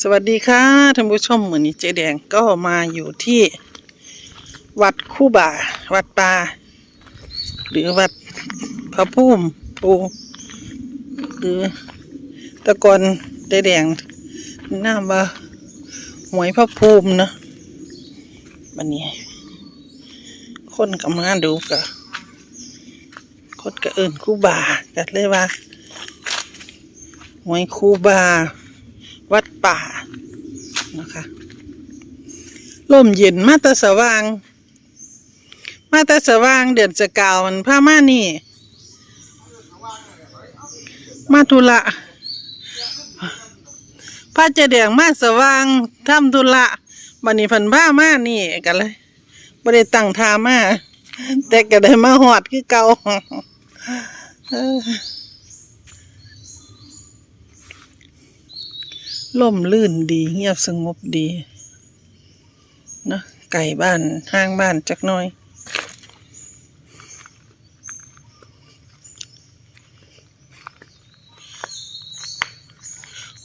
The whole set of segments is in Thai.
สวัสดีค่ะท่านผู้ชมเหมือนนี้เจ๊แดงก็มาอยู่ที่วัดคู่บ่า วัดป่าหรือวัดพระพุ่มปูหรือตะกอนเจ๊แดงน้ำว่าหวยพระภูมินะวันนี้ คนก็มาดูกะคนก็เอินคู่บ่ากัดเลยว่าหวยคู่บ่า วัดป่านะคะลมเย็นมาตะสว่าง มาตะสว่างเดือนสกาวมันผ้ามานี่ มาธุระพระเจดียงมาสว่างทำธุระบันนี้เพันผ้ามานี่กันเลยบ่ได้ตั้งทามาแต่ก็ได้มาหอดคือเก่า เออ ล่มลื่นดีเงียบสงบดีนะไก่บ้านห้างบ้านจักน้อย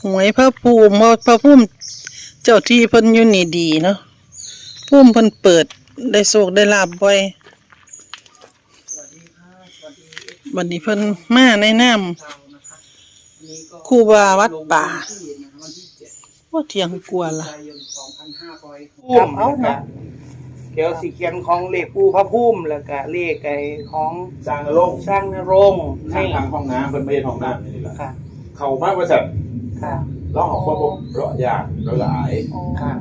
หวยพระภูมิพระพระภูมิเจ้าที่เพิ่นอยู่นี่ดีเนาะภูมิเพิ่นเปิดได้โศกได้ลาบบ่อยบัดนี้เพิ่นมาในน้ำครูบาวัดป่า ว่าเทียงกลัวล่ะกลับเอานะเดี๋ยวสิเขียนของเลขปูพระพุ่มแล้วก็เลขไอ้ของสร้างนรงค์สร้างนรงค์สร้าให้งทางห้องน้ำเพิ่นไม่ได้ห้องน้ำนี่แหละค่ะ เขามากบริษัทค่ะร้องของความบ่เลาะยากเลาะหลายค่ะ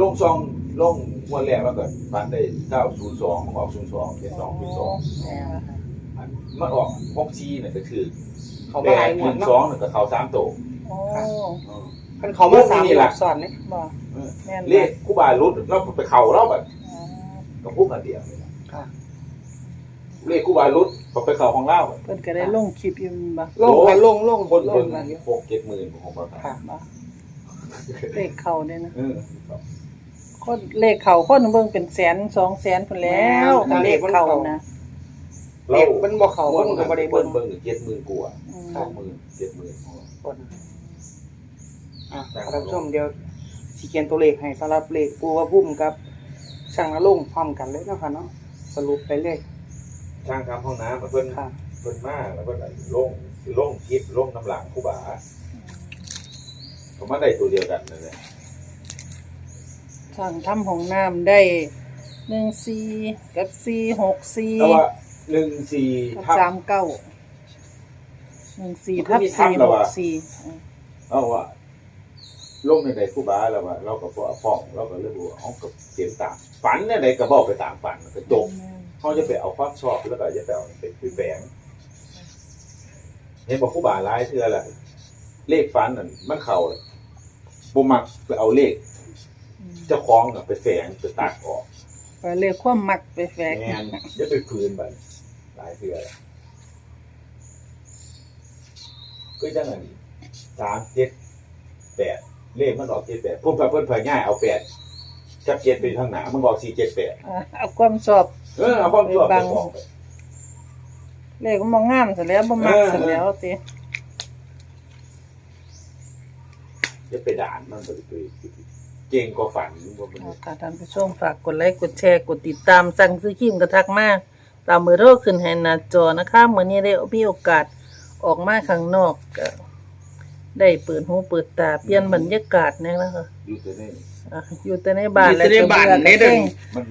ลงซองลงงวดแรกแล้วก็ฟันได้902ออก02เป็น202มันออก6ชีเนี่ยก็คือ เขาแปมาหลายดหมหวนึ่ดงเนาะสองเนี่ยก็เข้าสามโต วโอ้อืมมันเขามาสามนี่หล่ะลักสอนนี่บ่เออแม่นเลขคู่บารุดเราไปเข้าเราแบบอ๋อก็พูดกันเดียวนี่ล่ะค่ะเลขคู่บารุดพอไปเข้าของเราเพิ่นก็ได้ลงคลิปอยู่บ่ลงค่ะลงลงคนลเพิ่งนมาเยอะหกเจ็ดหมื่นของประค่ะบ่เลขเข้าเด้นะเออคนเลขเข้าคนเบิ่งเป็นแสนสองแสนพุ่นแล้วเลขเข้านะเลขมันบ่เขาคนก็บ่ได้เบิ้เบิ่งงเบิ้งเจ็ดหมื่นกว่าอืมสองหมื่นเจ็ดหมื่นคน อะท่านผู้ชมเดี๋ยวสิเขียนตัวเลขให้สำหรับเลขปูพระพุ่มกับสร้างนรงค์พร้อมกันเลยเนาะค่ะเนาะสรุปไปเลยช่างทำห้องน้ำเพิ่นค่ะ เพิ่นมาแล้วเพิ่นลงลงคิดลงน้ำหลังคู่บาผมมาได้ตัวเดียวกันนั่นแหละทางทำห้องน้ำได้14กับ464แต่ว่าหนึ่งสี่กับทับ สามเก้าหนึ่งสี่ทับมันก็มีทับสี่แล้วหกว่ะสี่เอาว่า ลงในใดคู่บาแล้วว่าเราก็พอฟ้องเราก็เลยบอกว่าเอากับเสียงตามฝันเนี่ยใดก็บอกไปตามฝันก็จบเขาจะไปเอาความชอบแล้วก็จะไปเอาไปไปแฝงเห็นบอกคู่บาร้ายเทื่อแหละเลขฟันนั่นมันเข่าเลยบ่มักไปเอาเลขเจ้าของน่ะไปแฝงไปตัดออกไปเรียกความมักไปแฝงแมนจะไปคืนไปหลายเทื่อแล้วก็จังอันนี้สามเจ็ดแปด เลขมันออกเจ็ดแปดพุ่มไปเพิ่นเผยง่ายเอาแปดกับเจ็ดไปทางหนามันบอกสี่เจ็ดแปดอ่าเอาความชอบเออเอาความชอบไปบอกไปเลขก็มองงามเสร็จแล้วบ่มักเออเสร็จแล้วติจะไปด่านมันไปไปเก่งกว่าฝันว่ามันเอาค่ะท่านผู้ชมฝากกดไลค์กดแชร์กดติดตามสั่งซื้อครีมกระทักมาตามเบอร์โทรขึ้นให้หน้าจอนะคะมื้อนี้ได้มีโอกาสออกมาข้างนอกก็ ได้เปิดหูเปิดตาเปลี่ยนบรรยากาศแน่นะคะอยู่แต่นี่อะอยู่แต่ในบ้านอยู่แต่ในบ้านแล้วก็ในเด้เบื่ออมัน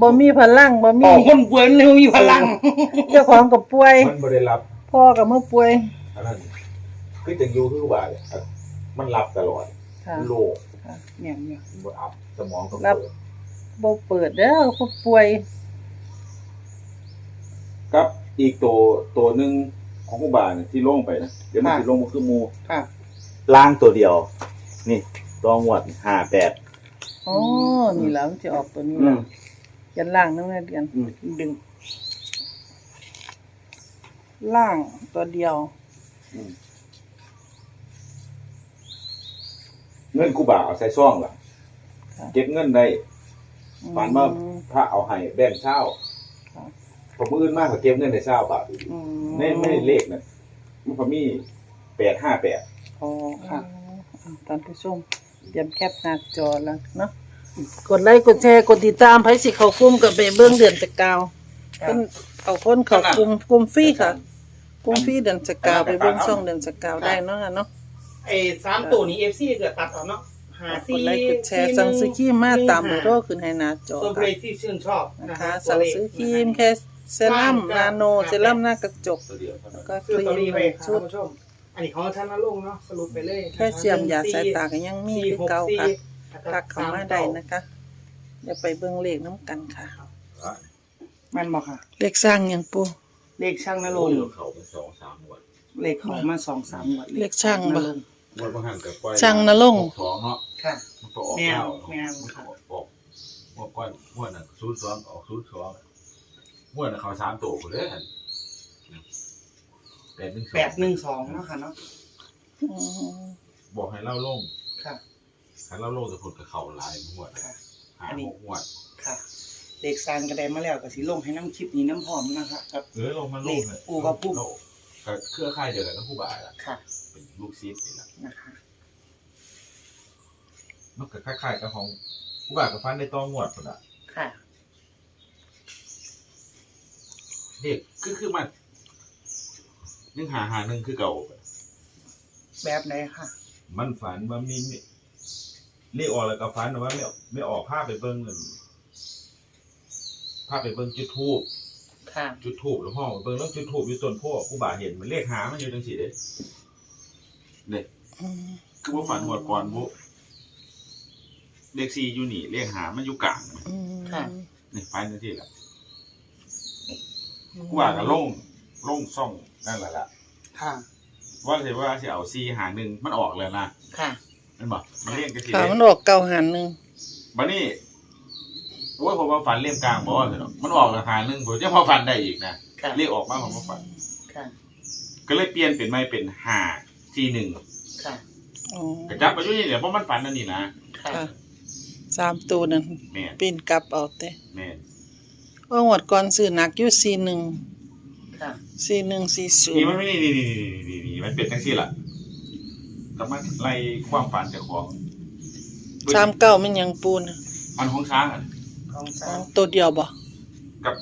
บ่มีพลังบ่อมี อกคนป่วยมันเลยมีพลัง เจ้าของกับป่วย มันบ่ได้รับพ่อกับเมื่อป่วยอันนั้นคือจังอยู่คือว่าเลยครับมันรับตลอดค่ะโลกค่ะเนี่ยเนี่ย มันบ่อัพสมองก็รับ เปิดบ่เปิดเด้อผู้ป่วยกับอีกตัวตัวหนึงของผู้บาลน่ะที่ลงไปนะเดี๋ยวมันสิลงมาคือหมูค่ะ ล่างตัวเดียว นี่ตองวด58อ๋อนี่แหล้วมันจะออกตัวนี้อืล่ะมยันล่างนั่นแหละเดือนอืม ดึง ล่างตัวเดียว เงินกูบาเอาใส่ซ่องล่ะค่ะ เก็บเงินได้ฝันว่าอืม พระเอาให้แบ่งเช้าค่ะ ผมมื้ออื่นมากกว่าเก็บเงินได้เช้าบาทอืม ไม่ไม่ได้เลขนะมันพอมี858 อ๋อค่ะอท่านผู้ชมเตรียมแคปหน้าจอแล้วเนาะกดไลค์กดแชร์กดติดตามไผสิเข้ากลุ่มกับไปเบิ่งเดือนสกาวเพิ่นเอาคนเข้ากลุ่มกลุ่มฟรีค่ะกลุ่มฟรีเดือนสกาวไปเบิ่งช่องเดือนสกาวได้เนาะค่ะเนาะไอ้สามตัวนี้เอฟซีเกิดตัดออกเนาะหากดไลค์กดแชร์สั่งซื้อครีมมาตามเบอร์โทรขึ้นให้หน้าจอส่วนเพลค่ะงที่ชื่นชอบนะคะสั่งซื้อครีมแค่เซรั่มนาโนเซรั่มหน้ากระจกตัวเดียวเท่านั้นก็คซื้อรีตัวนี้มไปครับชุดท่านผู้ชม อันนี้ของชั้นละลงเนาะสรุปไปเลยแค่เสียมยาสายตาก็ยังมีคือเก่าค่ะทัทักเข้ามาได้นะคะเดี๋ยวไปเบิ่งเลขน้ำกันค่ะ มันบอกค่ะ เลขสร้างหยังปูเลขช่างนรโอ้งยค์เขาเป็นสองสามวันเลขของมาสองสามงวดเลขช่างบ่นรงค์งวดบางหันกับก้อยช่างนรงค์สองเนาะค่ะมันก็ออกแม่นเก้าแม่นมันก็ออกออกงวดก้อยงวดน่ะศูนย์สองออกศูนย์สองงวดน่ะเขาสามตัวกูเลยหั่น แปดหนึ่งสองแปดหนึ่งสองเนาะค่ะเนาะอืมบอกให้เล่าลงค่ะให้เล่าลงแต่ผลกับเขาหลายงวดค่ะ หาอันนี้ หกงวด ค่ะเลขซานกระไดมาแล้วก็สิลงให้น้ำคลิปนี้น้ำพร้อมนะคะครับ เออลงมาลงเลยปูกับปูเรากับเครือข่ายเดียวกันกับผู้บ่ายละค่ะเป็นลูกซีดนี่แหละนะคะ มันก็คล้ายๆกับของผู้บ่ายกับฟันในต้องงวดคนละค่ะ เด็กคือคือมัน นึ่งหาหาหนึ่งคือเก่า แบบไหนค่ะ มันฝันว่ามีมีเรียกออกแล้วก็ฝันว่าไม่ไม่ออกภาพไปเบิ้งเงินภาพไปเบิ้งจุดทูบค่ะ จุดทูบแล้วพ่อเบิ้งแล้วจุดทูบอยู่ต้นโพผู้บ่าเห็นมันเลขหามันอยู่จังสี่เด้เนี่ยอืมคือว่าฝันหมดก่อนบุเลขสี่อยู่นี่เลขหามันอยู่กลางอืมค่ะ นี่ไปนั่นที่แหละกูว่ากับลง ลงซ่องนั่นแหละล่ะค่ะ ว่าสิว่าสิเอาซีหาหนึ่งมันออกเลยนะค่ะมันบอกมันเรียกกันทีค่ะเดียมันออกเก่าหันหนึ่งบันนี้ว่าผมว่าฝันเลี่ยมกลางบอกว่าเนาะมันออกราคาหนึ่งผมจะพอฝันได้อีกนะค่ะ เรียกออกมาผมก็ฝัน ค่ะ ก็เลยเปลี่ยนเป็นไม่เป็นหาซีหนึ่งค่ะ อ๋อกระจับไปอยู่นี่แหละเพราะมันฝันนั่นนี่นะค่ะ ค่ะสามตัวนั่นแม่นปีนกลับเอาแต่แม่นว่างวดก่อนซื้อหนักอยู่สี่หนึ่งค่ะ สี่หนึ่งสี่ศูนี่มันไม่นี่นี่นี่นี่นี่มันเป็นทั้งสี่ละต้องมาไล่ความฝันเจากของสามเก้ามันยังปูนะมันของช้างอะของอ๋สาอมตัวเดียวบ่ กับ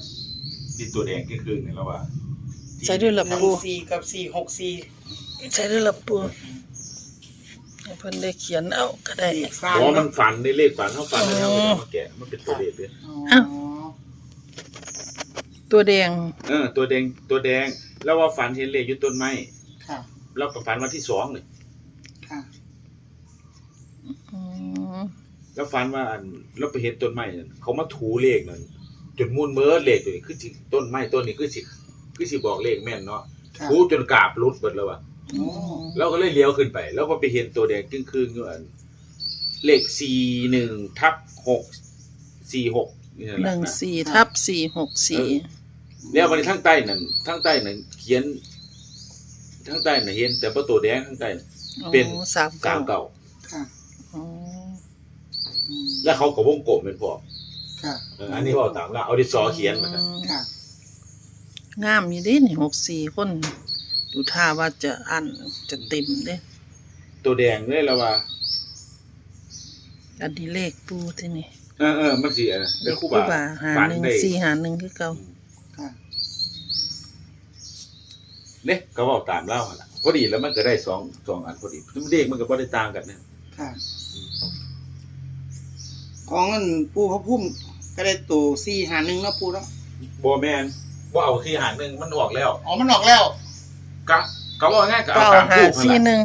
ที่ตัวแดงก็คือเนี่ยแล้วว่าใส่ด้วยละหนึ่งปูสี่กับสี่หกสี่ใช่ด้วยละปูให้เพิ่นได้เขียนเอาก็ได้เลขซามันฝันในเลขฝันเท่าฝันแล้วอ๋อมาแกะมันเป็นตัวเลขเลยอ๋อ ตัวแดง เออ ตัวแดงตัวแดง แล้วว่าฝันเห็นเลขอยู่ต้นไม้ค่ะ แล้วก็ฝันวันที่สองเลยค่ะอืมแล้วฝันว่าอันแล้วไปเห็นต้นไม้นั่นเขามาถูเลขนั่นจนมูนเมิดเลขตัวนี้คือสิต้นไม้ต้นนี้คือสิคือสิบอกเลขแม่นเนาะค่ะถูจนกราบหลุดเบิดแล้วว่ะโอ้แล้วก็เลยเลี้ยวขึ้นไป แล้วก็ไปเห็นตัวแดงครึ่งๆอยู่อันเลขสี่หนึ่งทับหกสี่หกนี่นั่นแหหละนึ่งนะ สี่ทับสี่หกสี่ แล้ววันนี้ทั้งใต้นั่นทั้งใต้นั่นเขียนทั้งใต้น่ะเห็น แต่ว่าตัวแดงทั้งใต้น่ะเป็นอ๋อสามสาเก้ามเก่า ค่ะอ๋ออืมแล้วเขาก็วงกลมเป็นพวกค่ะ เอออันนี้บอกตามละเอาดินสอเขียนมาครับค่ะ งามอยู่ดินี่หกสี่คนดูท่าว่าจะอันจะเต็มเด้ ตัวแดงเลยแล้วว่าอันนี้เลขปูที่นี่เออเออมันสิเออเลเป็นขคู่คู่บ่าบาหาฝันหนึ่งได้สี่หาหนึ่งคือเก่าค่ะ เนี่ยก็บอกตามเล่าหั่นล่ะพอดีแล้วมันก็ได้สองสองอันพอดีเด็กมันก็บ่ได้ต่างกันนะค่ะของเงินปูเขาพุ่มก็ได้ตัวสี่หาหนึ่งแล้วปูแล้วบ่แม่นบ่เอาคือหารหนึ่งมันออกแล้วอ๋อมันออกแล้วกะก็บอกง่ายก็เอาเก้าตามหาทูบสี่นั่นหแหละนึ่ง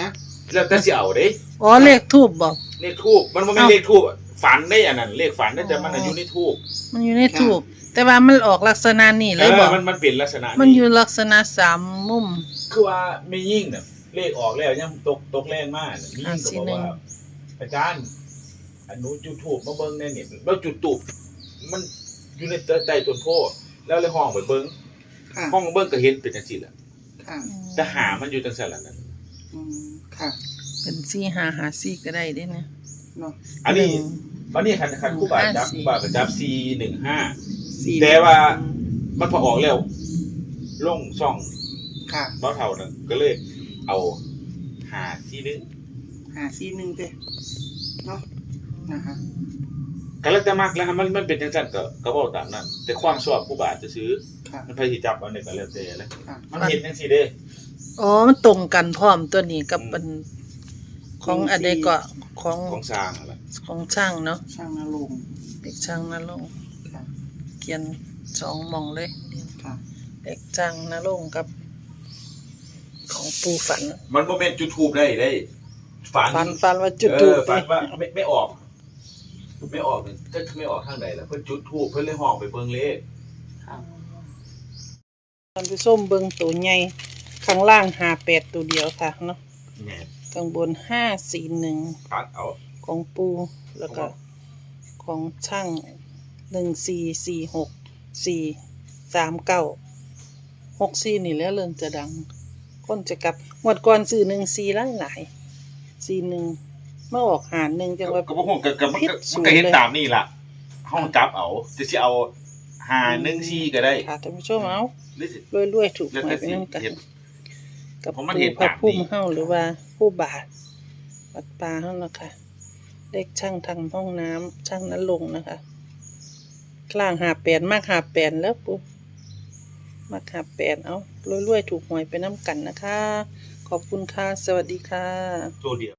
ฮะแล้วแต่สิเอาเด้อ๋อเลขทูบบอก เลขทูบมันบ่แม่นเอ้าเลขทูบฝันได้อันนั้นเลขฝันได้แต่มันอายุในทูบ มันอยู่ในทูบแต่ว่ามันออกลักษณะนี่เลยบอกมันมันเป็นลักษณะมันอยู่ลักษณะสามมุม คือว่าไม่ยิ่งน่ะเลขออกแล้วยังตกตกแรงมากน่ะมียิ่งก็บอกว่าอ่าอาจารย์อันหนูจุดทูบมาเบิ่งแน่นี่แล้วจุดตูบมันอยู่ในใต้ต้นโพธิ์แล้วเลยห้องไปเบิ่งค่ะห้องเบิ่งก็เห็นเป็นจังซี่แหละค่ะแต่หามันอยู่จังซั่นล่ะนั่นอืมค่ะ เป็นสี่หาหาสี่ก็ได้เด้นะเนาะอันนี้หง วันนี้คันคันครู่บาจับห้าสี่ครู่บาก็จับ415สี่แต่ว่ามันพอออกแล้วลงช่องค่ะเบาเท่านั้นก็เลยเอาหาซีนึงหาซีหนึ่งเด้เนาะนะคะก็แล้วแต่มักแล้วฮะมันมันเป็นจังซั่นก็ก็เว้าตามนั้น แต่ความชอบครูบาจะซื้อค่ะมันไผสิจับเอาเนี่ยก็แล้วแต่แหละค่ะมันเห็นจังซี่เด้อ๋อมันตรงกันพร้อมตัวนี้กับอืมเป็น ของอะไรก็ของของสร้างนั่นแหละของช่างเนาะช่างนาลงค์เด็กช่างนะลงค์ค่ะเขียนสองหมองเลยค่ะเด็กช่างนะลงค์กับ ของปูฝัน มันบ่แม่นจุดทูบได้ได้ฝันฝันฝันว่าจุดเอทูอบฝันว่าไม่ไม่ออก ไม่ออกเนี่ยก็ไม่ออกทางใดแล้วเพิ่นจุดทูบเพิ่นเลยห้องไปเบิ่งเลขค่ะท่านผู้ส้มเบิงตัวใหญ่ข้างล่างหาแปดตัวเดียวค่ะเนาะแหน่ ข้างบนห้าสี่หนึ่งตัดเอาของปูแล้วก็ของช่างหนึ่งสี่สี่หกสี่สามเก้าหกสี่นี่แหล้วเริ่มจะดังคนจะกลับหมดก่อนซื้อหนึ่งสี่หลายหลายสี่หนึ่งเมื่อออกหารหนึ่งจังว่าก็บ่ฮู้ก็ก็มันก็ผิดมันก็เห็นศูนย์เลยตามนี่ล่ะห้องจับเอาจะสิเอาหาหนึ่งซี่ก็ได้ค่ะท่านผู้ชมเอาหรือสิรวยรวยๆถูกแล้วหวแต่ยไปสิน้ำกันเห็น กับผมมันปูเห็นพระตามพุ่มนี่เฮาหรือว่าผู้บาทวัดป่าเฮานะคะเลขช่างทำห้องน้ำช่างนั้นลงค์นะคะกลางหาแปดมากหาแปดแล้วปูมากหาแปดเอารวยรวยๆถูกหวยไปน้ำกันนะคะ ขอบคุณค่ะ สวัสดีค่ะ ตัวเดียว